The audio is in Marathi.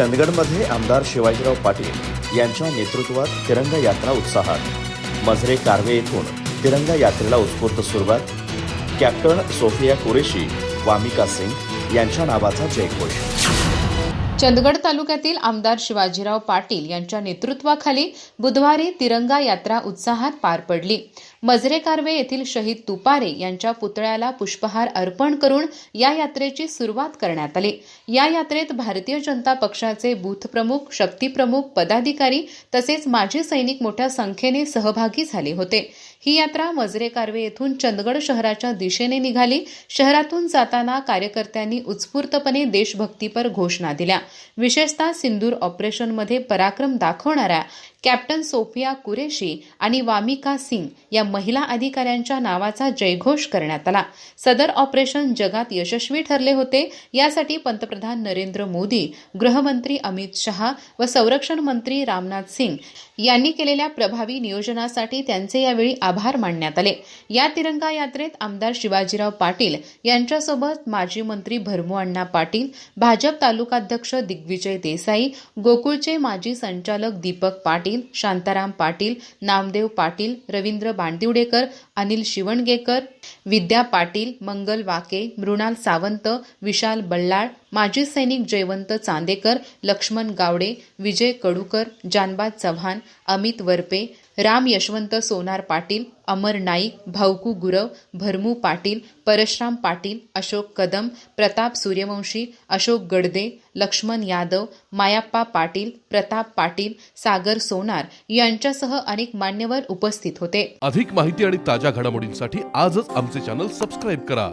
चंदगडमध्ये आमदार शिवाजीराव पाटील यांच्या नेतृत्वात तिरंगा यात्रा उत्साहात. मजरे कारवे येथून तिरंगा यात्रेला उत्स्फूर्त सुरुवात. कॅप्टन सोफिया कुरेशी वामिका सिंग यांच्या नावाचा जयघोष. चंदगड तालुक्यातील आमदार शिवाजीराव पाटील यांच्या नेतृत्वाखाली बुधवारी तिरंगा यात्रा उत्साहात पार पडली. मजरे कारवे येथील शहीद तुपारे यांच्या पुतळ्याला पुष्पहार अर्पण करून या यात्रेची सुरुवात करण्यात आली. या यात्रेत भारतीय जनता पक्षाचे बूथ प्रमुख शक्ती प्रमुख पदाधिकारी तसेच माजी सैनिक मोठ्या संख्येने सहभागी झाले होते. ही यात्रा मजरे कारवे येथून चंदगड शहराच्या दिशेने निघाली. शहरातून जाताना कार्यकर्त्यांनी उत्स्फूर्तपणे देशभक्तीपर घोषणा दिल्या. विशेषतः सिंदूर ऑपरेशनमध्ये पराक्रम दाखवणाऱ्या कॅप्टन सोफिया कुरेशी आणि वामिका सिंग या महिला अधिकाऱ्यांच्या नावाचा जयघोष करण्यात आला. सदर ऑपरेशन जगात यशस्वी ठरले होते. यासाठी पंतप्रधान नरेंद्र मोदी गृहमंत्री अमित शहा व संरक्षण मंत्री रामनाथ सिंग यांनी केलेल्या प्रभावी नियोजनासाठी त्यांचे यावेळी आभार मानण्यात आले. या तिरंगा यात्रेत आमदार शिवाजीराव पाटील यांच्यासोबत माजी मंत्री भरमू अण्णा पाटील भाजप तालुकाध्यक्ष दिग्विजय देसाई गोकुळचे माजी संचालक दीपक पाटील शांताराम पाटील नामदेव पाटील रवींद्र बांदिवडेकर अनिल शिवणगेकर विद्या पाटील मंगल वाके मृणाल सावंत विशाल बल्लाळ माजी सैनिक जयवंत चांदेकर लक्ष्मण गावडे विजय कडूकर जानबाद चव्हाण अमित वरपे राम यशवंत सोनार पाटील अमर नाईक भाऊकू गुरव भरमू पाटील परशराम पाटील अशोक कदम प्रताप सूर्यवंशी अशोक गडदे लक्ष्मण यादव मायाप्पा पाटील प्रताप पाटील सागर सोनार यांच्यासह अनेक मान्यवर उपस्थित होते. अधिक माहिती आणि ताज्या घडामोडींसाठी आजच आमचे चॅनल सबस्क्राईब करा.